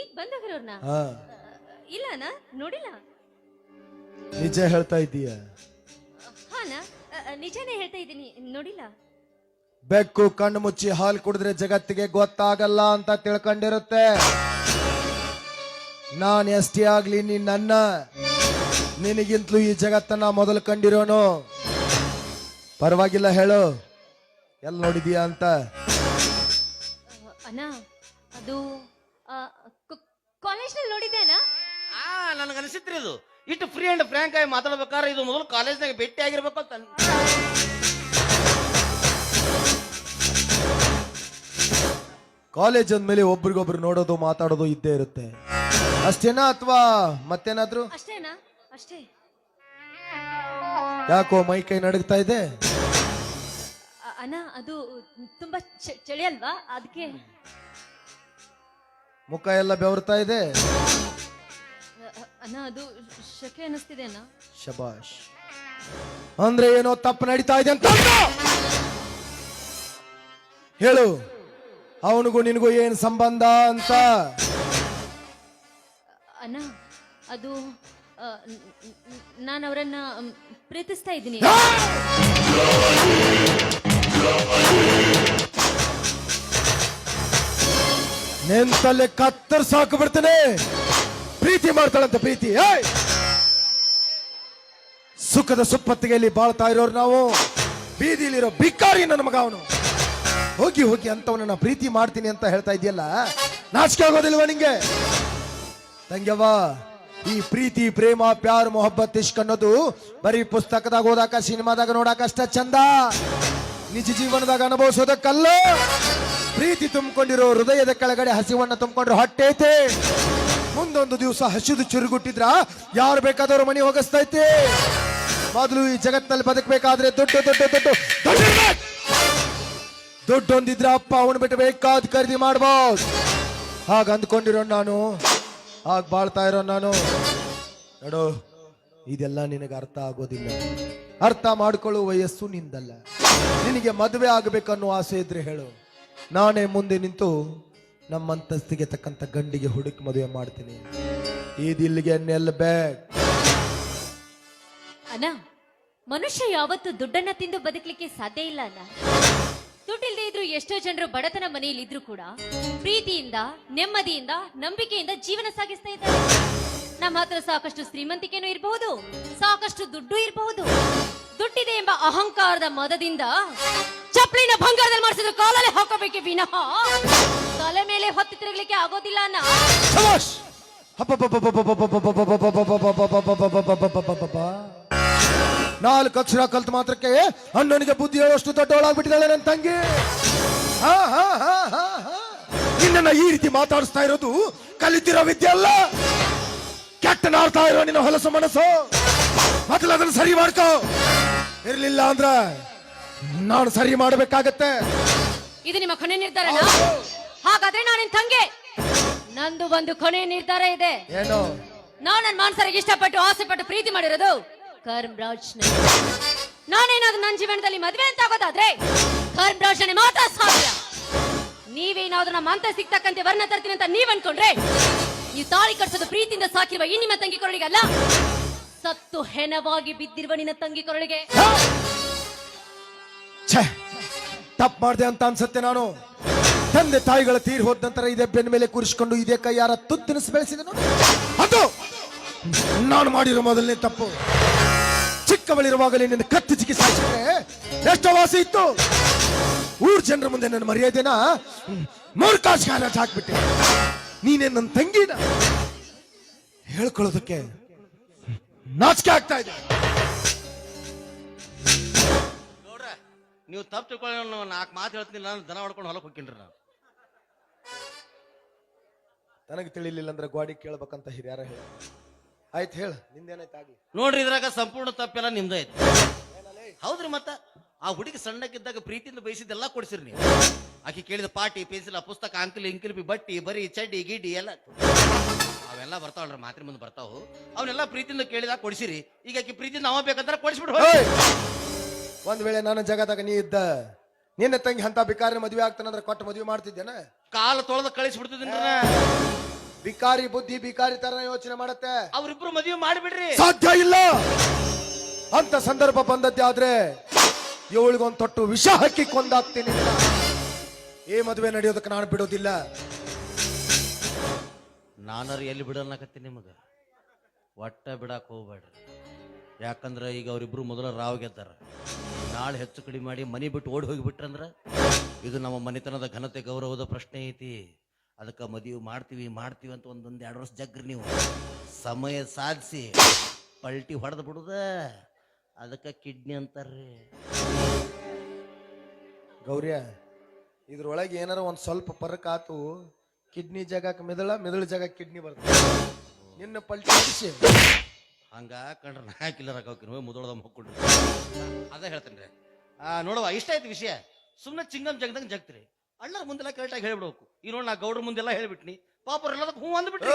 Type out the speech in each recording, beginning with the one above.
ಈಗ ಬಂದವ್ರವ್ರನ್ನ ಇಲ್ಲ ನೋಡಿಲ್ಲ. ನಿಜ ಹೇಳ್ತಾ ಇದ್ದೀಯಾ? ಹೇಳ್ತಾ ಇದ್ದೀನಿ ನೋಡಿಲ್ಲ. ಬೆಕ್ಕು ಕಣ್ಣು ಮುಚ್ಚಿ ಹಾಲು ಕುಡಿದ್ರೆ ಜಗತ್ತಿಗೆ ಗೊತ್ತಾಗಲ್ಲ ಅಂತ ತಿಳ್ಕೊಂಡಿರುತ್ತೆ. ನಾನು ಎಷ್ಟೇ ಆಗ್ಲಿ ನೀನ್ ನನ್ನ. ನಿನಗಿಂತಲೂ ಈ ಜಗತ್ತನ್ನ ಮೊದಲು ಕಂಡಿರೋನು. ಪರವಾಗಿಲ್ಲ ಹೇಳು. ಎಲ್ಲಿ ನೋಡಿದೀಯ ಅಂತ? ಅದು ಕಾಲೇಜ್ನಲ್ಲಿ ನೋಡಿದ್ದೇನಾ? ಆ ನನಗೆ ಅನಿಸಿತ್ರಿ ಇದು ಇಷ್ಟು ಫ್ರೀ ಅಂಡ್ ಫ್ರ್ಯಾಂಕ್ ಆಗಿ ಮಾತಾಡ್ಬೇಕಾದ್ರೆ ಇದು ಮೊದಲು ಕಾಲೇಜ್ನಾಗ ಭೇಟಿ ಆಗಿರ್ಬೇಕು ಅಂತ ಕಾಲೇಜ್ ಅಂದ್ಮೇಲೆ ಒಬ್ರಿಗೊಬ್ರು ನೋಡೋದು ಮಾತಾಡೋದು ಇದ್ದೇ ಇರುತ್ತೆ. ಅಷ್ಟೇನಾ ಅಥವಾ ಮತ್ತೇನಾದ್ರೂ? ಅಷ್ಟೇನಾ? ಅಷ್ಟೇ. ಯಾಕೋ ಮೈ ಕೈ ನಡಗ್ತಾ ಇದೆ? ಅನಾ ಅಣ್ಣ ಅದು ತುಂಬಾ ಚಳಿ ಅಲ್ವಾ? ಅದಕ್ಕೆ ಮುಖ ಎಲ್ಲ ಬೆವರ್ತಾ ಇದೆ? ಅಣ್ಣ ಅದು ಅಂದ್ರೆ ಏನೋ ತಪ್ಪು ನಡೀತಾ ಇದೆ ಅಂತ ಹೇಳು. ಅವನಿಗೂ ನಿನಗೂ ಏನ್ ಸಂಬಂಧ ಅಂತ? ಅದು ನಾನು ಅವರನ್ನ ಪ್ರೀತಿಸ್ತಾ ಇದ್ದೀನಿ. ನೆಂತಲ್ಲೇ ಕತ್ತರ್ ಸಾಕು ಬಿಡ್ತೇನೆ. ಪ್ರೀತಿ ಮಾಡ್ತಾಳಂತ ಪ್ರೀತಿ. ಏಯ್! ಸುಖದ ಸುಪ್ಪತ್ತಿಗೆಯಲ್ಲಿ ಬಾಳ್ತಾ ಇರೋರು ನಾವು. ಬೀದಿಲಿರೋ ಬಿಕ್ಕಾರಿ ನನ್ನ ಮಗ ಅವನು. ಹೋಗಿ ಹೋಗಿ ಅಂತವನನ್ನ ಪ್ರೀತಿ ಮಾಡ್ತೀನಿ ಅಂತ ಹೇಳ್ತಾ ಇದೆಯಲ್ಲ ನಾಚಿಕೆ ಆಗೋದಿಲ್ವಾ ನಿಂಗೆ? ತಂಗ್ಯವ್ವ, ಈ ಪ್ರೀತಿ, ಪ್ರೇಮ, ಪ್ಯಾರ್, ಮೊಹಬ್ಬತ್ ಇಷ್ಕ್ ಅನ್ನೋದು ಬರೀ ಪುಸ್ತಕದಾಗ ಓದಾಕ, ಸಿನಿಮಾದಾಗ ನೋಡಾಕ ಅಷ್ಟ ಚಂದ. ನಿಜ ಜೀವನದಾಗ ಅನುಭವಿಸೋದಕ್ಕಲ್ಲೋ. ಪ್ರೀತಿ ತುಂಬಿಕೊಂಡಿರೋ ಹೃದಯದ ಕೆಳಗಡೆ ಹಸಿವನ್ನ ತುಂಬಿಕೊಂಡ್ರೆ ಹೊಟ್ಟೈತೆ ಮುಂದೊಂದು ದಿವಸ ಹಸಿದು ಚುರುಗುಟ್ಟಿದ್ರ? ಯಾರು ಬೇಕಾದವರು ಮನೆ ಹೋಗಸ್ತೈತೆ? ಮೊದಲು ಈ ಜಗತ್ತಿನಲ್ಲಿ ಬದುಕಬೇಕಾದ್ರೆ ದೊಡ್ಡ ದೊಡ್ಡ ದೊಡ್ಡ ಒಂದಿದ್ರ ಅಪ್ಪ, ಅವನು ಬಿಟ್ಟು ಬೇಕಾದ ಖರೀದಿ ಮಾಡ್ಬೋದು. ಹಾಗ ಅಂದ್ಕೊಂಡಿರೋ ನಾನು, ಹಾಗ ಬಾಳ್ತಾ ಇರೋ ನಾನು. ನೋಡು, ಇದೆಲ್ಲ ನಿನಗೆ ಅರ್ಥ ಆಗೋದಿಲ್ಲ. ಅರ್ಥ ಮಾಡ್ಕೊಳ್ಳೋ ವಯಸ್ಸು ನಿಂದಲ್ಲ. ನಿನಗೆ ಮದುವೆ ಆಗಬೇಕನ್ನೋ ಆಸೆ ಇದ್ರೆ ಹೇಳು. ನಾನೇ ಮುಂದೆ ನಿಂತು ನಮ್ಮಂತಸ್ತಿಗೆ ತಕ್ಕಂತ ತಕ್ಕಂಥ ಗಂಡಿಗೆ ಹುಡುಕಿ ಮದುವೆ ಮಾಡ್ತೀನಿ. ಇದಿಲ್ಲಿಗೆ ನೆಲ್ ಬ್ಯಾಗ್ ಅಣ್ಣ, ಮನುಷ್ಯ ಯಾವತ್ತು ದುಡ್ಡನ್ನ ತಿಂದು ಬದುಕಲಿಕ್ಕೆ ಸಾಧ್ಯ ಇಲ್ಲ ಅಣ್ಣ. ದುಡ್ಡಿಲ್ಲದೆ ಇದ್ರು ಎಷ್ಟೋ ಜನರು ಬಡತನ ಮನೆಯಲ್ಲಿ ಇದ್ರು ಕೂಡ ಪ್ರೀತಿಯಿಂದ, ನೆಮ್ಮದಿಯಿಂದ, ನಂಬಿಕೆಯಿಂದ ಜೀವನ ಸಾಗಿಸ್ತಾ ಇದ್ದಾರೆ. ನಮ್ಮ ಹತ್ರ ಸಾಕಷ್ಟು ಶ್ರೀಮಂತಿಕೆನೂ ಇರಬಹುದು, ಸಾಕಷ್ಟು ದುಡ್ಡು ಇರಬಹುದು. ದುಡ್ಡಿದೆ ಎಂಬ ಅಹಂಕಾರದ ಮದದಿಂದ ಚಪ್ಪಲಿನ ಬಂಗಾರದಲ್ಲಿ ಮಾಡಿಸಿದ್ರು ಕಾಲಲ್ಲಿ ಹಾಕೋಬೇಕೆ ವಿನಃ? ತಲೆ ಮೇಲೆ ಹೊತ್ತಿ ತಿರುಗಲಿಕ್ಕೆ ಆಗೋದಿಲ್ಲ ಅನ್ನ ನಾಲ್ಕು ಅಕ್ಷರ ಕಲ್ತ ಮಾತ್ರಕ್ಕೆ ಅಣ್ಣನಿಗೆ ಬುದ್ಧಿ ಹೇಳುವಷ್ಟು ದೊಡ್ಡವಳಾಗ್ಬಿಟ್ಟಿದ್ದಾಳೆ ನನ್ನ ತಂಗಿ ನಿನ್ನ ಈ ರೀತಿ ಮಾತಾಡಿಸ್ತಾ ಇರೋದು ಕಲಿತಿರೋ ವಿದ್ಯೆ ಅಲ್ಲ? ಕೆಟ್ಟ ನಾರ್ತಾ ಇರೋ ನಿನ್ನ ಹೊಲಸು ಮನಸ್ಸು. ಮೊದಲು ಅದನ್ನು ಸರಿ ಮಾಡ್ಕೋ. ಇರ್ಲಿಲ್ಲ ಅಂದ್ರ ನಾನು ಸರಿ ಮಾಡಬೇಕಾಗತ್ತೆ. ಇದು ನಿಮ್ಮ ಕೊನೆ ನಿರ್ಧಾರ ಹಾಗಾದ್ರೆ ನಾನು ನಿನ್ ತಂಗೆ. ನಂದು ಒಂದು ಕೊನೆ ನಿರ್ಧಾರ ಇದೆ. ಏನು? ನಾನು ನನ್ನ ಮಾನ್ಸರಿಗೆ ಇಷ್ಟಪಟ್ಟು ಆಸೆ ಪಟ್ಟು ಪ್ರೀತಿ ಮಾಡಿರೋದು ಕರ್ಮರಾಜ್ ನಾನೇನಾದ್ರೂ ನನ್ನ ಜೀವನದಲ್ಲಿ ಮದುವೆ ಅಂತ ಆಗೋದಾದ್ರೆ ಕರ್ಮರಾಜ್ ಮಾತ್ರ ಸಾಧ್ಯ. ನೀವೇನಾದ್ರೂ ನಮ್ಮ ಅಂತ ಸಿಗ್ತಕ್ಕಂತೆ ವರ್ಣ ತರ್ತೀನಿ ಅಂತ ನೀವ್ ಅನ್ಕೊಂಡ್ರೆ ನೀವು ತಾಳಿ ಕಟ್ಸೋದು ಪ್ರೀತಿಯಿಂದ ಸಾಕಿರುವ ಈ ನಿಮ್ಮ ತಂಗಿ ಕೊರಳಿಗೆ ಅಲ್ಲ ಸತ್ತು ಹೆನವಾಗಿ ಬಿದ್ದಿರುವ ನಿನ್ನ ತಂಗಿ ಕೊರಳಿಗೆ. ತಪ್ಪು ಮಾಡಿದೆ ಅಂತ ಅನ್ಸುತ್ತೆ ನಾನು. ತಂದೆ ತಾಯಿಗಳ ತೀರ್ ಹೋದ ನಂತರ ಇದೇ ಬೆನ್ನ ಮೇಲೆ ಕೂರಿಸಿಕೊಂಡು ಇದೇ ಕೈಯಾರ ತುತ್ತಿನಿಸಿ ಬೆಳೆಸಿದೆ ಬೆಳೆಸಿದನು ಅದು! ನಾನು ಮಾಡಿರೋ ಮೊದಲನೇ ತಪ್ಪು. ಚಿಕ್ಕವಳಿರುವಾಗಲೇ ನಿನ್ನ ಕತ್ತಿ ಚಿಕ್ಕಿ ಸಾಯಿಸಿದ್ರೆ ಎಷ್ಟೋ ವಾಸಿ ಇತ್ತು. ಊರ್ ಜನರ ಮುಂದೆ ನನ್ನ ಮರ್ಯಾದೆನ? ಮೂರ್ಕಾಶ್ ಹಾಕ್ಬಿಟ್ಟೆ. ನೀನೇ ನನ್ನ ತಂಗಿನ. ಹೇಳ್ಕೊಳ್ಳೋದಕ್ಕೆ ನಾಚಿಕೆ ಆಗ್ತಾ ಇದೆ ನೋಡ್ರ ನೀವು ತಪ್ಪು ತಿಳ್ಕೊಳ್ಳಿ ನಾಲ್ಕು ಮಾತು ಹೇಳ್ತೀನಿ ನಾನು ದನ ಹೊಡ್ಕೊಂಡು ಹೊಲಕ್ಕೆ ಹೋಗ್ತೀನಿ ನಾನು. ನನಗೆ ತಿಳಿಲಿಲ್ಲ ಅಂದ್ರೆ ಗೋಡಿ ಕೇಳ್ಬೇಕಂತ ಹಿರಿಯಾರ ಹೇಳ. ಆಯ್ತು ಹೇಳ ನಿಂದೇನಾಯ್ತು ಆಗ್ಲಿ. ನೋಡ್ರಿ ಇದ್ರಾಗ ಸಂಪೂರ್ಣ ತಪ್ಪೆಲ್ಲ ನಿಮ್ದ ಐತಿ ಹೌದ್ರಿ ಮತ್ತ? ಆ ಹುಡುಗಿ ಸಣ್ಣಕ್ಕಿದ್ದಾಗ ಪ್ರೀತಿಯಿಂದ ಬಯಸಿದ್ದೆಲ್ಲ ಕೊಡ್ಸಿರಿ ನೀವು. ಆಕಿ ಕೇಳಿದ ಪಾಟಿ ಪೆನ್ಸಿಲ್ ಪುಸ್ತಕ ಅಂಕಲಿ ಇಂಕಿಲ್ಪಿ ಬಟ್ಟಿ ಬರಿ ಚಡ್ಡಿ ಗಿಡ್ಡಿ ಎಲ್ಲ ಅವೆಲ್ಲ ಬರ್ತಾವಲ್ರಿ ಮಾತ್ರಿ ಮುಂದೆ ಬರ್ತಾವು. ಅವನ್ನೆಲ್ಲ ಪ್ರೀತಿಯಿಂದ ಕೇಳಿದಾಗ ಕೊಡಿಸಿರಿ. ಈಗ ಆಕಿ ಪ್ರೀತಿಯಿಂದ ಅವ ಬೇಕಂದ್ರೆ ಕೊಡಿಸ್ಬಿಡು. ಹೋಯ್! ಒಂದ್ ವೇಳೆ ನಾನು ಜಗದಾಗ ನೀ ಇದ್ದ ನಿನ್ನ ತಂಗಿ ಅಂತ ಬಿಕಾರಿ ಮದುವೆ ಆಗ್ತಾನಂದ್ರೆ ಕೊಟ್ಟು ಮದುವೆ ಮಾಡ್ತಿದ್ದೇನ? ಕಾಲ ತೊಳೆದ ಕಳಿಸ್ಬಿಡ್ತಿದ್ದೀನಿ ಬಿಕಾರಿ ಬುದ್ಧಿ ಬಿಕಾರಿ ತರ ಯೋಚನೆ ಮಾಡತ್ತೆ. ಅವ್ರಿಬ್ರು ಮದುವೆ ಮಾಡಿಬಿಡ್ರಿ. ಸಾಧ್ಯ ಇಲ್ಲ! ಅಂತ ಸಂದರ್ಭ ಬಂದದ್ದೇ ಆದ್ರೆ ಇವಳಿಗೊಂದ್ ತೊಟ್ಟು ವಿಷ ಹಾಕಿ ಕೊಂದಾಗ್ತೀನಿ ಏ ಈ ಮದುವೆ ನಡೆಯೋದಕ್ಕೆ ನಾನು ಬಿಡೋದಿಲ್ಲ. ನಾನರು ಎಲ್ಲಿ ಬಿಡಲ್ಲಕತ್ತೀನಿ ನಿಮಗೆ? ಒಟ್ಟ ಬಿಡಕ್ಕೆ ಹೋಗ್ಬೇಡ್ರಿ. ಯಾಕಂದ್ರೆ ಈಗ ಅವರಿಬ್ರು ಮೊದಲ ರಾವ್ ಗೆದ್ದಾರ. ನಾಳೆ ಹೆಚ್ಚು ಕಡಿಮೆ ಮಾಡಿ ಮನಿ ಬಿಟ್ಟು ಓಡಿ ಹೋಗಿಬಿಟ್ರಂದ್ರ ಇದು ನಮ್ಮ ಮನೆತನದ ಘನತೆ ಗೌರವದ ಪ್ರಶ್ನೆ ಐತಿ. ಅದಕ್ಕೆ ಮದುವೆ ಮಾಡ್ತೀವಿ ಮಾಡ್ತೀವಿ ಅಂತ ಒಂದೊಂದು ಎರಡು ವರ್ಷ ಜಗ್ರಿ ನೀವು. ಸಮಯ ಸಾಧಿಸಿ ಪಲ್ಟಿ ಹೊಡೆದು ಬಿಡುದ, ಅದಕ್ಕೆ ಕಿಡ್ನಿ ಅಂತಾರ್ರಿ. ಗೌರ್ಯ, ಇದ್ರೊಳಗೆ ಏನಾರ ಒಂದು ಸ್ವಲ್ಪ ಪರಕ್ ಆತು ಕಿಡ್ನಿ ಜಾಗಕ್ಕೆ ಮೆದಳ ಮೆದುಳು ಜಾಗ ಕಿಡ್ನಿ ಬರ್ತದೆ ನಿನ್ನ ಪಲ್ಟಿ ಹಂಗ ಕಂಡ್ರೆ ನಾ ಕಿಲ್ಲರ್ ಹಾಕೋಕಿನ ಮುದೋಳದ ಮಕ್ಕೊಂಡ್ರಿ ಅದ ಹೇಳ್ತೇನೆ ಆ ನೋಡುವ ಇಷ್ಟ ಆಯ್ತು ವಿಷಯ. ಸುಮ್ಮನೆ ಚಿಂಗಮ್ ಜಗದಂಗ್ ಜಗ್ತೀರಿ. ಅಣ್ಣರ ಮುಂದೆಲ್ಲ ಕರೆಕ್ಟಾಗಿ ಹೇಳ್ಬಿಡ್ಬೇಕು. ಈ ನೋಡಿ ನಾ ಗೌಡ್ರ ಮುಂದೆಲ್ಲ ಹೇಳ್ಬಿಟ್ನಿ. ಪಾಪರ್ ಎಲ್ಲದಕ್ಕೆ ಹ್ಞೂ ಅಂದ್ಬಿಟ್ರಿ.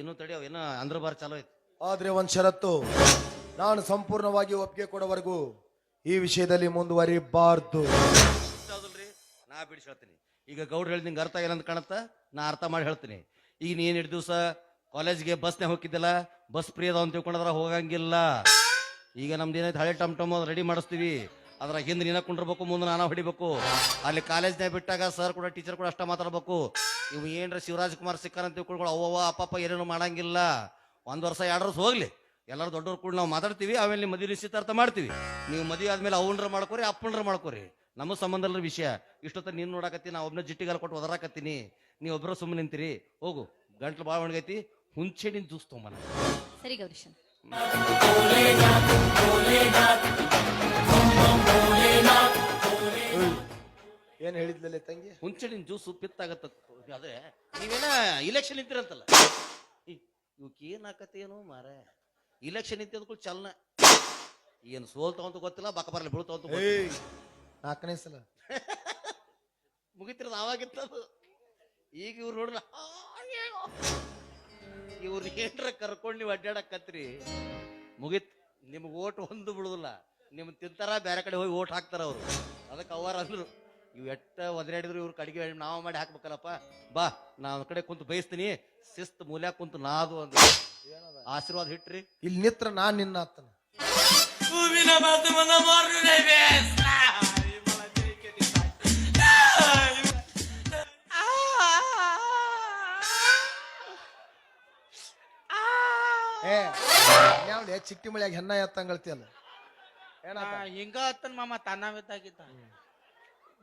ಇನ್ನೂ ತಡಿಯೋ ಏನೋ ಅಂದ್ರ ಬಾರ್ ಚಾಲೋ ಐತಿ. ಆದ್ರೆ ಒಂದ್ ಷರತ್ತು. ನಾನು ಸಂಪೂರ್ಣವಾಗಿ ಒಪ್ಪಿಗೆ ಕೊಡೋವರೆಗೂ ಈ ವಿಷಯದಲ್ಲಿ ಮುಂದುವರಿಬಾರ್ದು. ನಾ ಬಿಡಿಸಿ ಹೇಳ್ತೀನಿ. ಈಗ ಗೌಡ್ರು ಹೇಳಿದ ನಿಂಗೆ ಅರ್ಥ ಏನಂತ ಕಾಣತ್ತ? ನಾ ಅರ್ಥ ಮಾಡಿ ಹೇಳ್ತೀನಿ. ಈಗ ನೀ ಎರಡು ದಿವಸ ಕಾಲೇಜ್ಗೆ ಬಸ್ನೇ ಹೋಗಿದ್ದಿಲ್ಲ ಬಸ್ ಫ್ರೀ ಅದಾವ ಅಂತ ತಿಳ್ಕೊಂಡ್ರೆ ಹೋಗಂಗಿಲ್ಲ. ಈಗ ನಮ್ದು ಏನೈತೆ, ಹಳೆ ಟಮ್ ಟಮ್ ರೆಡಿ ಮಾಡಿಸ್ತೀವಿ. ಅದ್ರ ಹಿಂದೆ ನೀನ ಕುಂಡಿರ್ಬೇಕು, ಮುಂದೆ ನಾನು ಹೊಡಿಬೇಕು. ಅಲ್ಲಿ ಕಾಲೇಜ್ನಾಗ ಬಿಟ್ಟಾಗ ಸರ್ ಕೂಡ ಟೀಚರ್ ಕೂಡ ಅಷ್ಟ ಮಾತಾಡ್ಬೇಕು. ಇವು ಏನ್ರ ಶಿವರಾಜ್ ಕುಮಾರ್ ಸಿಕ್ಕಾರ ಅಂತ ತಿಳ್ಕೊಂಡು ಅವ್ವ ಅಪ್ಪಪ್ಪ ಏನೇನು ಮಾಡಂಗಿಲ್ಲ. ಒಂದು ವರ್ಷ, ಎರಡು ವರ್ಷ ಹೋಗ್ಲಿ. ಎಲ್ಲರೂ ದೊಡ್ಡವ್ರು ಕೂಡ ನಾವು ಮಾತಾಡ್ತೀವಿ, ಆಮೇಲೆ ಮದುವೆ ನಿಶ್ಚಿತಾರ್ಥ ಮಾಡ್ತೀವಿ. ನೀವು ಮದುವೆ ಆದ್ಮೇಲೆ ಅವನ್ರ ಮಾಡ್ಕೋರಿ, ಅಪ್ಪನ್ರ ಮಾಡ್ಕೋರಿ. ನಮ್ಮ ಸಂಬಂಧ ಅಲ್ಲ ವಿಷಯ. ಇಷ್ಟೊತ್ತ ನೀನು ನೋಡಾಕತ್ತಿ ನಾ ಒಬ್ಬನ ಜಿಟ್ಟಿಗಾಲ ಕೊಟ್ಟು ಒದರಾಕತ್ತೀನಿ. ನೀ ಒಬ್ಬರು ಸುಮ್ಮನೆ ನಿಂತಿರಿ. ಹೋಗು ಗಂಟ್ಲು ಭಾಳ ಒಣಗೈತಿ. ಹುಂಚೆಡಿನ ಜ್ಯೂಸ್ ತೊಂಬನ ಸರಿ ಗೌರೀಶನ್. ಏನ್ ಹೇಳಿದ್ಲಲೆ ತಂಗಿ? ಹುಂಚೆಣಿನ ಜ್ಯೂಸು ಪಿತ್ತಾಗತ್ತ. ಆದ್ರೆ ನೀವೇನ ಇಲೆಕ್ಷನ್ ನಿಂತಿರಂತಲ್ಲ. ಇವಕ್ಕೆ ಏನ್ ಆಕತ್ತೇನೋ ಮಾರ. ಇಲೆಕ್ಷನ್ ನಿಂತಿದ್ಕೂ ಚಲನ. ಏನು ಸೋಲ್ತಾವಂತ ಗೊತ್ತಿಲ್ಲ ಬಕ ಬರಲಿ ಬೀಳ್ತಾವ ಅಂತ ಗೊತ್ತಿಲ್ಲ. ನಾಲ್ಕನೇ ಸಲ. ಮುಗಿತಿರೋದು ಆವಾಗಿತ್ತದು. ಈಗ ಇವ್ರು ನೋಡ್ರ ಇವ್ರು ಏನ್ರ ಕರ್ಕೊಂಡು ನೀವು ಅಡ್ಡಾಡಕತ್ರಿ. ಮುಗಿತ್ ನಿಮ್ಗೆ ಓಟ್ ಹೊಂದು ಬಿಡುದಿಲ್ಲ. ನಿಮ್ ತಿಂತಾರ ಬೇರೆ ಕಡೆ ಹೋಗಿ ಓಟ್ ಹಾಕ್ತಾರ ಅವ್ರು. ಅದಕ್ಕೆ ಅವರ ಅಂದ್ರು ಇವ್ ಎಟ್ಟ ಒದರಾಡಿದ್ರು ಇವ್ರು ಕಡೆಗೆ ನಾವು ಮಾಡಿ ಹಾಕ್ಬೇಕಲ್ಲಪ್ಪ. ಬಾ ನಾ ಒಂದ್ ಕಡೆ ಕುಂತು ಬಯಸ್ತೀನಿ. ಶಿಸ್ತ್ ಮೂಲ್ಯ ಕುಂತು ನಾದು ಅಂದ್ರು. ಆಶೀರ್ವಾದ ಹಿಟ್ರಿ. ಇಲ್ಲಿ ನಿತ್ರ ನಾನ್ ನಿನ್ನ ಹತ್ತನ ಹೂವಿನ ಯಾವ್ಲೆ ಚಿಟ್ಟಿ ಮಳಿಯಾಗ ಹೆಣ್ಣ ಎತ್ತಂಗಳ್ತಿಯಲ್ಲ ಅಲ್ಲ. ಹಿಂಗ ಹತ್ತನ್ ಮಾಮ ತನ್ನವಿದ್ದಾಗಿದ್ದ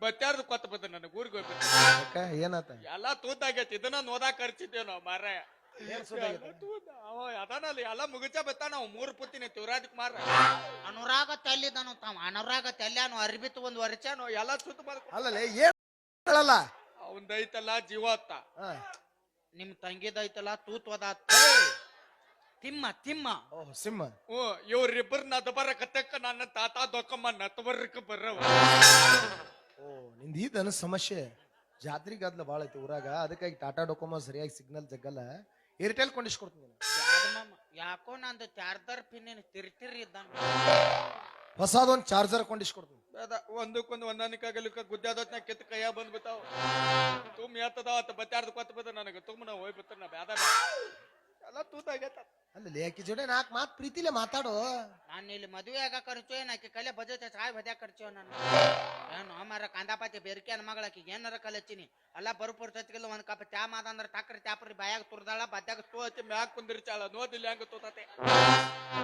ಬತ್ತಾರ್ದು ಕೊತ್ತ ಬಂದ ನನಗೆ ಊರಿಗೆ ಹೋಗ್ಬೇಕು ಅಕ್ಕ ಏನಾತ? ಎಲ್ಲ ತೂತಾಗೈತಿ ಇದನ್ನ ನೋದಾ ಖರ್ಚಿದ್ದೇವ್ ನಾವು ಮಾರಾಯ ಏನ್? ತೂತ. ಅವ ಅದಾನಲ್ಲ ಎಲ್ಲ ಮುಗಿಚ ಬತ್ತ ನಾವು ಮೂರು ಪುತ್ತಿನಿ ಶಿವರಾಜ್ ಕುಮಾರ್ ಅನುರಾಗ ತೆಲ್ಲಿದನು ತಾವ ಅನುರಾಗ ತಲ್ಯಾನು ಅರ್ಬಿತ್ ಒಂದ್ ವರ್ಷನು ಎಲ್ಲ ಸುತ್ತ ಬದುಕು ಅಲ್ಲಲೆ ಏನ್ ಹೇಳಲ್ಲ? ಅವಂದೈತಲ್ಲ ಜೀವ ಅತ್ತ. ನಿಮ್ ತಂಗಿದೈತಲ್ಲ ತೂತ್ ಒದ ತಿಮ್ಮ ತಿಮ್ಮ. ಓಹ್ ಸಿಂಹ. ಓ ಇವ್ರಿಬ್ಬರನ್ನ ದಬರ ಕತ್ತಕ್ಕ ನನ್ನ ತಾತ ದೊಕ್ಕಮ್ಮ ನತ್ವರ್ಕ ಬರ್ರವ ಓ ನಿಂದ ಇದನ್ನ ಸಮಸ್ಯೆ ಜಾತ್ರಿ ಗದ್ಲ ಭಾಳ ಐತಿ ಊರಾಗ. ಅದಕ್ಕಾಗಿ ಟಾಟಾ ಡೊಕೊಮೋ ಸರಿಯಾಗಿ ಸಿಗ್ನಲ್ ಜಗ್ಗಲ್ಲ ಏರ್ಟೆಲ್ ಕೊಂಡಿಸ್ಕೊಡ್ತೀನಿ ನಾನು. ಯಾಕೋ ನಂದು ಚಾರ್ಜರ್ ಪಿನ್ನಿನ ತಿರ್ತಿರಿ ಇದ್ದಾನ. ಹೊಸದೊಂದು ಚಾರ್ಜರ್ ಕೊಂಡಿಸ್ಕೊಡ್ತೀನಿ. ಬೇಡ ಒಂದಕ್ಕೊಂದು ಒಂದಾನಿಕಾಗಲಿ ಗುದ್ದಾದತ್ನ ಕೆತ್ತ ಕೈಯ ಬಂದ್ಬಿಟ್ಟಾವ. ತುಂಬ ಎತ್ತದ ಆತ ಬತ್ತಾರ್ದು ಕೊತ್ತ ಬದ ನನಗೆ. ತುಂಬ ನಾ ಹೋಗ್ಬಿಡ್ತಾರ ನಾ ಬ್ಯಾದ ಎಲ್ಲ ತೂತಾಗೈತ ಅಲ್ಲಿ ಆಕಿ ಜೋಡಿ ನಾಲ್ಕು ಮಾತು ಪ್ರೀತಿಲೆ ಮಾತಾಡು? ನಾನು ಇಲ್ಲಿ ಮದುವೆ ಆಗ ಖರ್ಚು ಏನ್ ಆಕಿ ಕಲೆ ಬಜೆಟ್ ಸಾಯ್ ಬದ್ಯಾ ಖರ್ಚು ನಾನು? ಏನು ಅಮ್ಮಾರ ಕಾಂದಾಪಾತಿ ಬೇರಿಕೆ ಅನ್ನ ಮಗಳ ಆಕಿ ಏನಾರ ಕಲಚಿನಿ ಅಲ್ಲ ಬರುಪುರ್ ಸತ್ಗೆಲ್ಲ ಒಂದು ಕಪ್ ಚಾ ಮಾದ ಅಂದ್ರೆ ತಾಕ್ರಿ ತ್ಯಾಪ್ರಿ ಬಾಯಾಗ ತುರ್ದಾಳ ಬದ್ಯಾಗ ತೋ ಹಚ್ಚಿ ಮ್ಯಾಗ ಕುಂದಿರ್ಚಾಳ ನೋದಿಲ್ಲ ಹೆಂಗ ತೋತತೆ?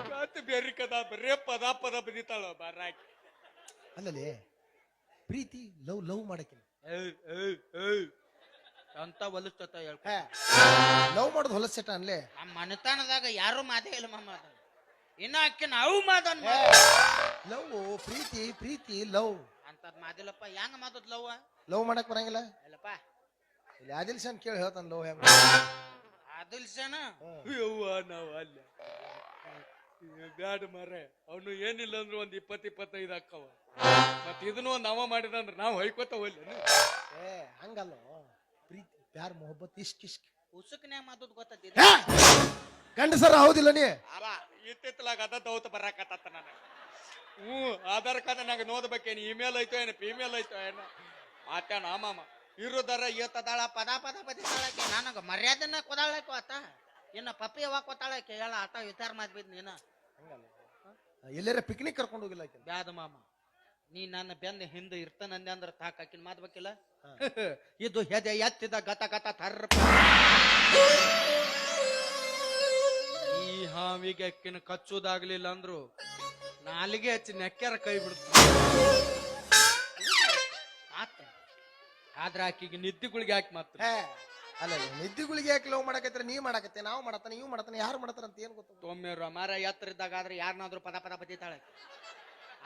ಕಾತು ಬೇರೆ ಕದ ಬರೇ ಪದ ಪದ ಬದಿತಾಳ ಬಾರಾಕಿ ಅಲ್ಲಲ್ಲಿ ಪ್ರೀತಿ ಲವ್ ಲವ್ ಮಾಡಕ್ಕೆ ಅಂತ ಹೊಲಸ್ತತ ಹೇಳ್ಕೊ ಲವ್ ಮಾಡೋದು ಹೊಲಸೆಟ ಅನ್ಲೇ? ನಮ್ಮ ಮನೆತನದಾಗ ಯಾರು ಮಾದೇ ಇಲ್ಲ ಮಾಮ ಅದು. ಇನ್ನ ಅಕ್ಕಿ ನಾವು ಮಾದನ್ ಲವ್ ಪ್ರೀತಿ ಪ್ರೀತಿ ಲವ್. ಅಂತದ್ ಮಾದಿಲ್ಲಪ್ಪ ಹೆಂಗ ಮಾದದ್ ಲವ್? ಲವ್ ಮಾಡಕ್ ಬರಂಗಿಲ್ಲ? ಇಲ್ಲಪ್ಪ. ಇಲ್ಲಿ ಆದಿಲ್ ಶಾನ್ ಕೇಳಿ ಹೇಳ್ತಾನ ಲವ್ ಹೆಂಗ? ಆದಿಲ್ಸನ? ಯವ್ವ ನಾವು ಅಲ್ಲ. ಬ್ಯಾಡ ಮಾರ್ರೆ ಅವನು ಏನಿಲ್ಲ ಅಂದ್ರೆ ಒಂದ್ ಇಪ್ಪತ್ ಇಪ್ಪತ್ತೈದು ಅಕ್ಕವ ಮತ್ ಇದನ್ನು ಒಂದ್ ಅವ ಮಾಡಿದಂದ್ರೆ ನಾವು ಹೊಯ್ಕೋತ ಹೋಗ್ಲಿ. ಏ ಹಂಗಲ್ಲ? ಪ್ಯಾರ್ ಮೊಹಬ್ಬತ್? ಇಷ್ಟ ಇಷ್ಟ ಉಸುಕ್ನ್ಯಾಗ ಮಾತದ್ ಗೊತ್ತದ ಏ! ಗಂಡಸರ ಹೌದಿಲ್ಲ ನೀ? ಅಲ್ಲ ಇತ್ತಿತ್ತಲಾಗ ಅದ ದೌತ್ ಬರಾಕತ್ತ ನಾನು ಹ್ಞೂ ಆಧಾರ್ ಕಾರ್ಡ್ ನಂಗೆ ನೋಡ್ಬೇಕೇನು ಇಮೇಲ್ ಐತೋ ಏನು ಫಿಮೇಲ್ ಐತೋ ಏನು? ಮಾತಾನ ಆಮಾಮ ಇರುದರ ಏತದಾಳ ಪದ ಪದ ಬದಿತಾಳಕ್ಕೆ ನನಗ ಮರ್ಯಾದೆನ ಕೊದಾಳಕ್ಕೆ ಆತ. ಇನ್ನ ಪಪ್ಪಿ ಯಾವಾಗ ಕೊತ್ತಾಳಕ್ಕೆ? ಹೇಳ ಆತ ವಿಚಾರ ಮಾಡ್ಬಿದ್ ನೀನ. ಎಲ್ಲಾರ ಪಿಕ್ನಿಕ್ ಕರ್ಕೊಂಡು ಹೋಗಿಲ್ಲ ಆಕಿನ. ಬ್ಯಾದ ಮಾಮ. ನೀ ನನ್ನ ಬೆನ್ನ ಹಿಂದೆ ಇರ್ತಾನಂದೆ ಅಂದ್ರೆ ತಾಕಾಕಿನ ಮಾಡ್ಬೇಕಿಲ್ಲ ಇದು ಹೆದೆ ಎತ್ತಿದ ಗತ ಗತ ಥರ್ ಈ ಹಾವಿಗೆ ಅಕ್ಕಿನ ಕಚ್ಚುದಾಗ್ಲಿಲ್ಲ ಅಂದ್ರು ನಾಲಿಗೆ ಹಚ್ಚಿ ನೆಕ್ಕ್ಯಾರ ಕೈ ಬಿಡ್ತು. ಆದ್ರ ಆಕಿಗೆ ನಿದ್ದಿಗಳಿಗೆ ಯಾಕೆ ಮಾತ್ರ? ಅಲ್ಲ ನಿದ್ದಿಗಳಿಗೆ ಯಾಕೆ ಲವ್ ಮಾಡಕತ್ತೀರ? ನೀವ್ ಮಾಡಕತ್ತೆ ನಾವು ಮಾಡತ್ತಾನೆ ನೀವು ಮಾಡತ್ತಾನೆ ಯಾರು ಮಾಡತ್ತಾರಂತ ಅಂತ ಏನ್ ಗೊತ್ತ ಒಮ್ಮೆ ಮಾರ ಎತ್ತರ ಇದ್ದಾಗ ಆದ್ರೆ ಯಾರನ್ನಾದ್ರೂ ಪದ ಪದ ಬದಿತಾಳೆ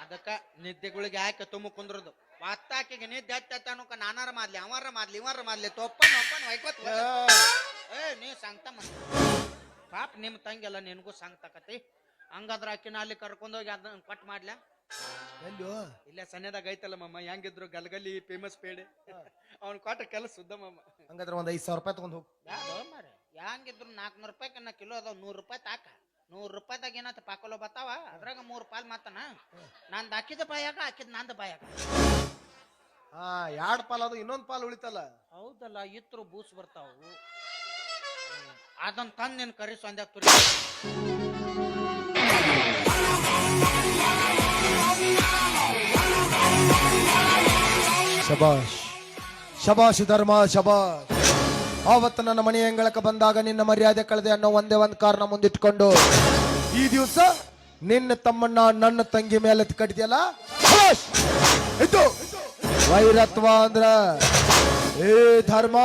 ಅದಕ್ಕ ನಿದ್ದೆಗಳಿಗೆ ಯಾಕೆ ತುಂಬ ಕುಂದ್ರದು. ಮತ್ತಾಕಿಗೆ ನಿದ್ದೆ ಹತ್ತ ಅನ್ನೋಕ ನಾನಾರ ಮಾಡ್ಲಿ ಅವರ ಮಾಡ್ಲಿ ಇವಾರ ಮಾಡ್ಲಿ ತೊಪ್ಪನ್ ಒಪ್ಪನ್ ವೈಕೋತ್ ಏ ನೀ ಸಂಗತ ಪಾಪ ನಿಮ್ ತಂಗಿಲ್ಲ ನಿನಗೂ ಸಂಗತಕತಿ ಹಂಗಾದ್ರ ಅಕ್ಕಿನ ಅಲ್ಲಿ ಕರ್ಕೊಂಡೋಗಿ ಅದನ್ನ ಕಟ್ ಮಾಡ್ಲ. ಇಲ್ಲ ಇಲ್ಲೇ ಸನ್ನೆದಾಗ ಐತಲ್ಲ ಮಮ್ಮ ಹೆಂಗಿದ್ರು ಗಲ್ಗಲ್ಲಿ ಫೇಮಸ್ ಪೇಡೆ. ಅವ್ನ ಕೊಟ್ಟ ಕೆಲಸ ಸುದ್ದ ಮಮ್ಮ ಹಂಗಾದ್ರೆ ಒಂದ್ ಐದ್ ಸಾವಿರ ರೂಪಾಯಿ ತಗೊಂಡ್ ಹೋಗಿ. ಹೆಂಗಿದ್ರು ನಾಲ್ಕುನೂರು ರೂಪಾಯಿ ಕಿಲೋ ಅದಾವ ನೂರು ರೂಪಾಯಿ ತಾಕ. ನೂರು ರೂಪಾಯಿದಾಗ ಏನತ್ತ ಪಾಕೋಲೋ ಬರ್ತಾವ ಅದ್ರಾಗ ಮೂರು ಪಾಲ್ ಮಾತನ? ನಂದು ಹಾಕಿದ ಬಾಯಾಗ ಹಾಕಿದ ನಂದು ಬಾಯಾಗ. ಹಾ ಎರಡ್ ಪಾಲ್ ಅದು? ಇನ್ನೊಂದ್ ಪಾಲ್ ಉಳಿತಲ್ಲ? ಹೌದಲ್ಲ ಇತ್ರು ಬೂಸ್ ಬರ್ತಾವು. ಅದನ್ನ ತಂದು ನಿನ್ ಕರಿ ಸಂಧ್ಯಾಗ ತುರಿ. ಶಬಾಷ್. ಶಬಾಷ್ ಧರ್ಮ ಶಬಾಷ್. ಆವತ್ತು ನನ್ನ ಮನೆ ಹೆಂಗಳಕ ಬಂದಾಗ ನಿನ್ನ ಮರ್ಯಾದೆ ಕಳೆದೆ ಅನ್ನೋ ಒಂದೇ ಒಂದು ಕಾರಣ ಮುಂದಿಟ್ಕೊಂಡು, ಈ ದಿವಸ ನಿನ್ನ ತಮ್ಮಣ್ಣ ನನ್ನ ತಂಗಿ ಮೇಲೆ ಕಟ್ಟಿದ್ಯಲ್ಲ! ಇದು ವೈರತ್ವ ಅಂದ್ರ ಏ ಧರ್ಮ!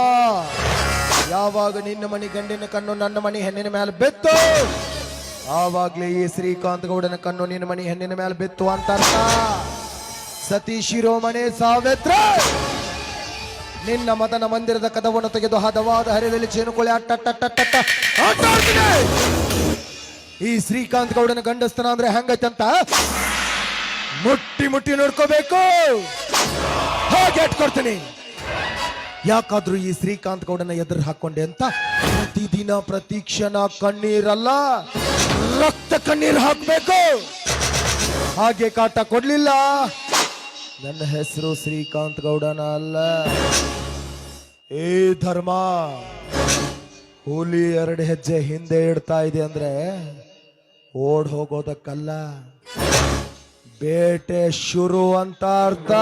ಯಾವಾಗ ನಿನ್ನ ಮನೆ ಗಂಡಿನ ಕಣ್ಣು ನನ್ನ ಮನೆ ಹೆಣ್ಣಿನ ಮೇಲೆ ಬಿತ್ತು, ಆವಾಗ್ಲೇ ಈ ಶ್ರೀಕಾಂತ್ ಗೌಡನ ಕಣ್ಣು ನಿನ್ನ ಮನೆ ಹೆಣ್ಣಿನ ಮೇಲೆ ಬಿತ್ತು ಅಂತ ಅರ್ಥ. ಸತಿ ಶಿರೋಮಣಿ ಸಾವಿತ್ರ! ನಿನ್ನ ಮದನ ಮಂದಿರದ ಕದವನ್ನು ತೆಗೆದು ಹದವಾದ ಹರಿದಲ್ಲಿ ಚೇನುಕೊಳೆ ಅಟ್ಟ. ಈ ಶ್ರೀಕಾಂತ್ ಗೌಡನ ಗಂಡಸ್ತನ ಅಂದ್ರೆ ಹೆಂಗೈತಂತ ಮುಟ್ಟಿ ಮುಟ್ಟಿ ನೋಡ್ಕೋಬೇಕು. ಹಾಗೆ ಇಟ್ಕೊಡ್ತೀನಿ ಯಾಕಾದ್ರೂ ಈ ಶ್ರೀಕಾಂತ್ ಗೌಡನ ಎದುರು ಹಾಕೊಂಡೆ ಅಂತ? ಪ್ರತಿದಿನ ಪ್ರತಿ ಕ್ಷಣ ಕಣ್ಣೀರಲ್ಲ, ರಕ್ತ ಕಣ್ಣೀರು ಹಾಕ್ಬೇಕು. ಹಾಗೆ ಕಾಟ ಕೊಡ್ಲಿಲ್ಲ. ನನ್ನ ಹೆಸರು ಶ್ರೀಕಾಂತ್ ಗೌಡನ ಅಲ್ಲ. ಏ ಧರ್ಮ, ಹುಲಿ ಎರಡು ಹೆಜ್ಜೆ ಹಿಂದೆ ಇಡ್ತಾ ಇದೆ ಅಂದ್ರೆ ಓಡ್ ಹೋಗೋದಕ್ಕಲ್ಲ. ಬೇಟೆ ಶುರು ಅಂತ ಅರ್ಥ.